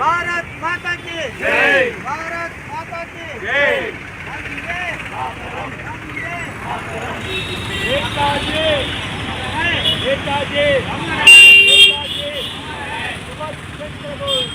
భారత్ మాతా కి జై. భారత్ మాతా కి జై. వందే వందే నేతాజీ నేతాజీ నేతాజీ సుభాష్ చంద్రబోస్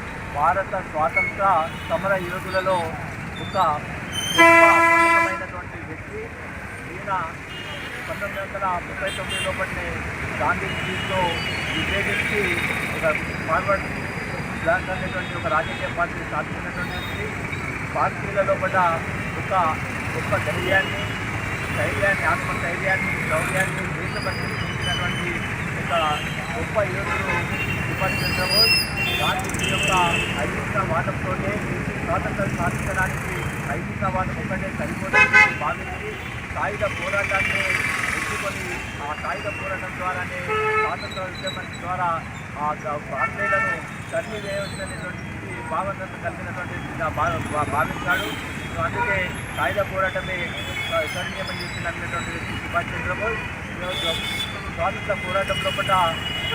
భారత స్వాతంత్ర సమర యోధులలో ఒక గొప్పమైనటువంటి వ్యక్తి. ఈయన పంతొమ్మిది వందల ముప్పై తొమ్మిదిలో పడిన గాంధీ స్ట్రీట్లో విభేదించి ఒక ఫార్వర్డ్ బ్లాక్ అనేటువంటి ఒక రాజకీయ పార్టీ స్థాపించినటువంటి వ్యక్తి. పార్టీలలో లోపల ఒక గొప్ప ధైర్యాన్ని ధైర్యాన్ని ఆత్మస్థైర్యాన్ని శౌర్యాన్ని దేశభక్తిని చూపించినటువంటి ఒక గొప్ప యోధుడు సుభాష్ చంద్రబోస్ గాంధీజీ యొక్క అహింసవాదంతోనే స్వాతంత్రం సాధించడానికి అహింసవాదం ఒకటే సరిపోతుందని భావించి సాయుధ పోరాటాన్ని ఎత్తుకొని ఆ సాయుధ పోరాటం ద్వారానే స్వాతంత్ర ఉద్యమం ద్వారా ఆ ఆంగ్లేయులను తల్లి వేయవలసినటువంటి భావనను కలిగినటువంటి భా- భావించాడు. సో అందుకే సాయుధ పోరాటమే సైన్యమని చేసినటువంటి వ్యక్తి సుభాష్ చంద్రబోస్. స్వాతంత్ర పోరాటం లోపల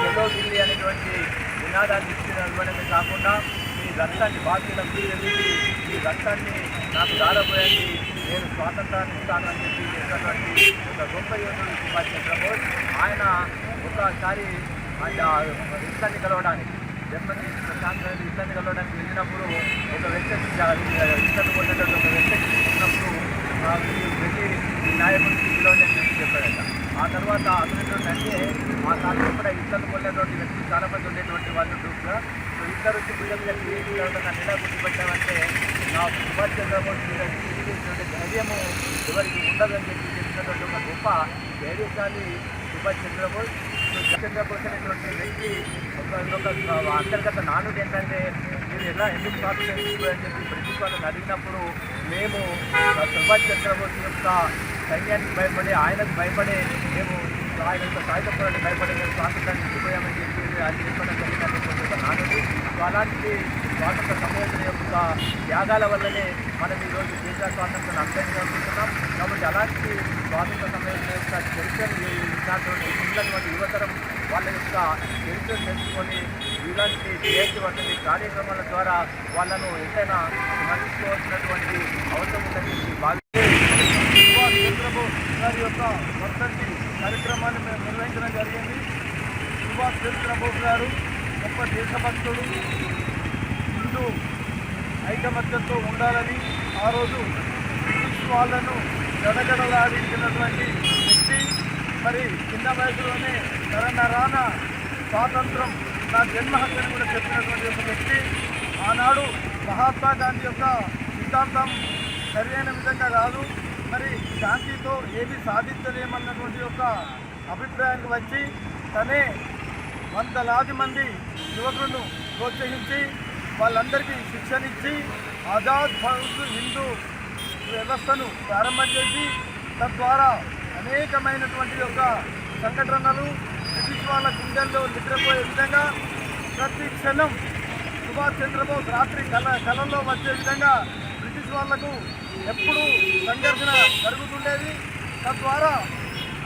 ఎల్లో ఢిల్లీ అనేటువంటి నినాదాన్ని ఇచ్చిన ఇవ్వడమే కాకుండా రక్తాన్ని బాధ్యులకు తెలిసి ఈ రక్తాన్ని నాకు దారపోయండి నేను స్వాతంత్రాన్ని ఇస్తాను అని చెప్పి చెప్పినటువంటి ఒక గొప్ప యోధుడు సుభాష్ చంద్రబోస్. ఆయన ఒకసారి ఆయన కలవడానికి జర్మనీ ప్రశాంత్ ఇష్టాన్ని కలవడానికి వెళ్ళినప్పుడు ఒక వ్యక్తి ఇష్టాన్ని పొందేటువంటి ఒక వ్యక్తి చూసినప్పుడు వెళ్ళి ఈ న్యాయమూర్తి పిలవండి అని చెప్పి చెప్పాడట. ఆ తర్వాత అతను అంటే ఆ కాలంలో కూడా ఇద్దరు కొనేటువంటి వ్యక్తులు చాలా మంది ఉండేటువంటి వాళ్ళు గ్రూప్గా సో ఇద్దరు వచ్చి బిడ్డ మీద క్రియేట్ చేయడం నన్ను ఎలా గుర్తుపెట్టామంటే నా సుభాష్ చంద్రబోస్ మీద ధైర్యము ఎవరికి ఉండదని చెప్పి చెప్పినటువంటి ఒక గొప్ప ధైర్యశాలి సుభాష్ చంద్రబోస్. సో చంద్రబోస్ అనేటువంటి వ్యక్తి ఒక అంతర్గత నానుడు ఏంటంటే ఎలా ఎందుకు స్వాతంత్రం అని చెప్పి బ్రిటిష్ వాళ్ళని అడిగినప్పుడు మేము సుభాష్ చంద్రబోస్ యొక్క సైన్యానికి భయపడి ఆయనకు భయపడే మేము ఆయన యొక్క సాయుధ పోరాటం భయపడి మేము స్వాతంత్రాన్ని ఇచ్చిపోయామని చెప్పి ఆయన చెప్పడం జరిగినటువంటి నానుడు. అలాంటి స్వాతంత్ర సమయోధుల యొక్క త్యాగాల వల్లనే మనం ఈరోజు దేశ స్వాతంత్రాన్ని అంతరించగలుగుతున్నాం కాబట్టి అలాంటి స్వాతంత్ర సమయం యొక్క చరిత్రను ఈ విద్యార్థులు ఉన్నటువంటి యువతరం వాళ్ళ యొక్క చరిత్రను తెలుసుకొని ఇలాంటి జయంతి వంటి కార్యక్రమాల ద్వారా వాళ్ళను ఎంతైనా స్మరించుకోవాల్సినటువంటి అవసరం ఉందని చంద్రబాబు గారి యొక్క మొత్తం కార్యక్రమాన్ని మేము నిర్వహించడం జరిగింది. సుభాష్ చంద్రబాబు గారు గొప్ప దేశభక్తుడు. హిందూ ఐకమత్యంతో ఉండాలని ఆ రోజు బ్రిటిష్ వాళ్ళను గడగడలాడించినటువంటి వ్యక్తి. మరి చిన్న వయసులోనే తన రాన స్వాతంత్రం నా జన్మ హక్కుని కూడా చెప్పినటువంటి ఒక వ్యక్తి ఆనాడు మహాత్మా గాంధీ యొక్క సిద్ధాంతం సరైన విధంగా కాదు మరి శాంతితో ఏది సాధించలేమన్నటువంటి యొక్క అభిప్రాయానికి వచ్చి తనే వందలాది మంది యువకులను ప్రోత్సహించి వాళ్ళందరికీ శిక్షణ ఇచ్చి ఆజాద్ ఫౌజ్ హిందూ వ్యవస్థను ప్రారంభం చేసి తద్వారా అనేకమైనటువంటి యొక్క సంఘటనలు వాళ్ళ గుండెల్లో నిద్రపోయే విధంగా ప్రతి క్షణం సుభాష్ చంద్రబోస్ రాత్రి కళ కళల్లో వచ్చే విధంగా బ్రిటిష్ వాళ్ళకు ఎప్పుడూ సంఘర్షణ జరుగుతుండేది. తద్వారా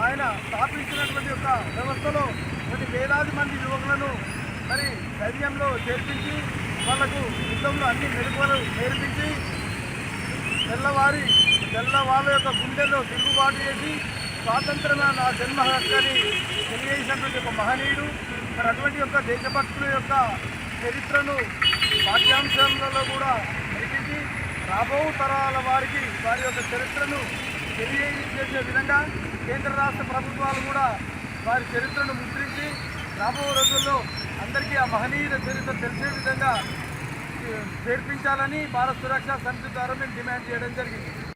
ఆయన స్థాపించినటువంటి యొక్క వ్యవస్థలో కొన్ని వేలాది మంది యువకులను మరి ధైర్యంలో చేర్పించి వాళ్ళకు యుద్ధంలో అన్ని మెరుగులు నేర్పించి తెల్లవారి తెల్లవాళ్ళ యొక్క గుండెల్లో తిరుగుబాటు చేసి స్వాతంత్రమే నా జన్మ హక్కని తెలియజేసినటువంటి ఒక మహనీయుడు మరి అటువంటి యొక్క దేశభక్తుల యొక్క చరిత్రను పాఠ్యాంశాలలో కూడా నడిపించి రాబో తరాల వారికి వారి యొక్క చరిత్రను తెలియజేసే విధంగా కేంద్ర రాష్ట్ర ప్రభుత్వాలు కూడా వారి చరిత్రను ముద్రించి రాబో రోజుల్లో అందరికీ ఆ మహనీయుల చరిత్ర తెలిసే విధంగా చేర్పించాలని భారత సురక్ష సమితి ద్వారా మేము డిమాండ్ చేయడం జరిగింది.